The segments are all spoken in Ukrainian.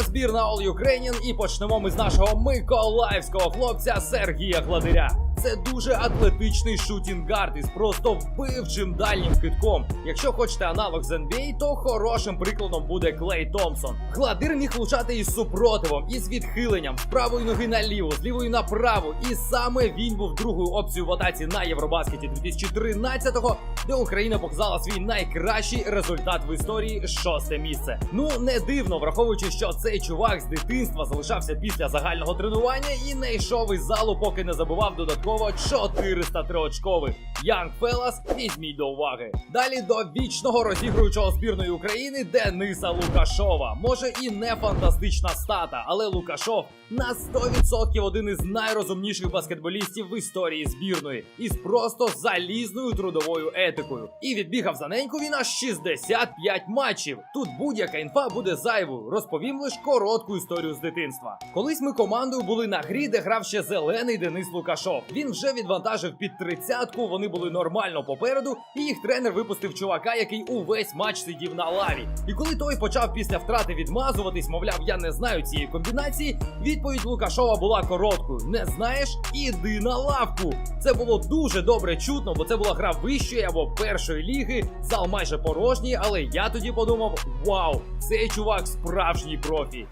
збірна All Ukrainian і почнемо ми з нашого миколаївського хлопця Сергія Гладиря. Це дуже атлетичний шутінгард із просто вбивчим дальнім китком. Якщо хочете аналог з NBA, то хорошим прикладом буде Клей Томпсон. Гладир міг влучати із супротивом, із відхиленням, з правої ноги на ліву, з лівої на праву. І саме він був другою опцією в атаці на Євробаскеті 2013-го, де Україна показала свій найкращий результат в історії шосте місце. Ну не дивно, враховуючи, що цей чувак з дитинства залишався після загального тренування і не йшов із залу, поки не забував додатково 400 триочкових. Янг Фелас, візьміть до уваги. Далі до вічного розігруючого збірної України Дениса Лукашова. Може і не фантастична стата, але Лукашов на 100% один із найрозумніших баскетболістів в історії збірної із просто залізною трудовою етикою. І відбігав за неньку він аж 65 матчів. Тут будь-яка інфа буде зайвою. Розповім лише коротку історію з дитинства. Колись ми командою були на грі, де грав ще зелений Денис Лукашов. Він вже відвантажив під тридцятку. Вони були нормально попереду, і їх тренер випустив чувака, який увесь матч сидів на лаві. І коли той почав після втрати відмазуватись, мовляв, я не знаю цієї комбінації. Відповідь Лукашова була короткою: не знаєш, іди на лавку. Це було дуже добре чутно, бо це була гра вищої або першої ліги. Зал майже порожній, але я тоді подумав: вау, цей чувак справжній профі.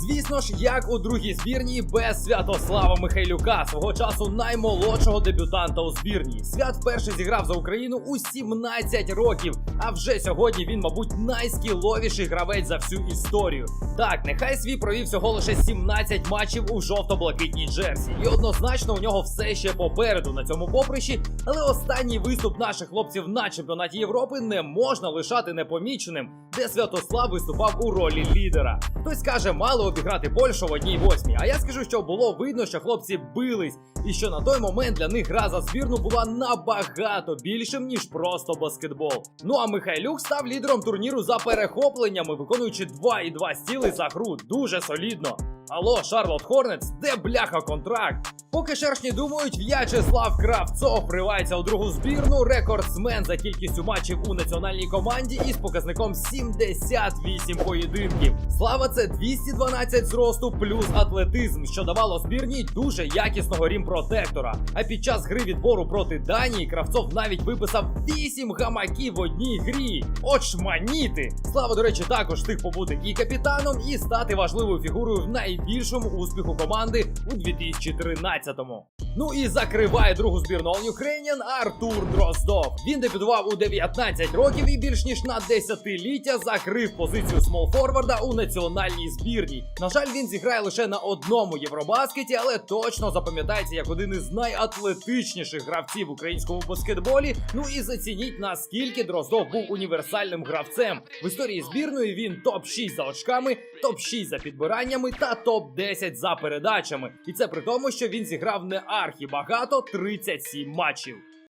Звісно ж, як у другій збірній без Святослава Михайлюка, свого часу наймолодшого дебютанта у збірній. Свят вперше зіграв за Україну у 17 років. А вже сьогодні він, мабуть, найскіловіший гравець за всю історію. Так, нехай свій провів всього лише 17 матчів у жовто-блакитній джерсі. І однозначно у нього все ще попереду на цьому поприщі. Але останній виступ наших хлопців на чемпіонаті Європи не можна лишати непоміченим, де Святослав виступав у ролі лідера. Хтось каже, мало обіграти Польщу в одній восьмій. А я скажу, що було видно, що хлопці бились, і що на той момент для них гра за збірну була набагато більшим, ніж просто баскетбол. Ну а Михайлюк став лідером турніру за перехопленнями, виконуючи 2,2 стіли за гру. Дуже солідно. Алло, Шарлот Хорнетс, де бляха контракт? Поки шершні думають, В'ячеслав Кравцов вривається у другу збірну, рекордсмен за кількістю матчів у національній команді із показником 78 поєдинків. Слава це 212 зросту плюс атлетизм, що давало збірній дуже якісного рімпротектора. А під час гри відбору проти Данії Кравцов навіть виписав 8 гамаків в одній грі. Очманіти! Слава, до речі, також встиг побути і капітаном, і стати важливою фігурою в найбільшому успіху команди у 2013-му. Ну і закриває другу збірну All Ukrainian Артур Дроздов. Він дебютував у 19 років і більш ніж на десятиліття закрив позицію смолфорварда у національній збірній. На жаль, він зіграє лише на одному євробаскеті, але точно запам'ятається як один із найатлетичніших гравців в українському баскетболі. Ну і зацініть наскільки Дроздов був універсальним гравцем. В історії збірної він топ 6 за очками, топ 6 за підбираннями та топ 10 за передачами. І це при тому, що він зіграв не архі багато 37 матчів.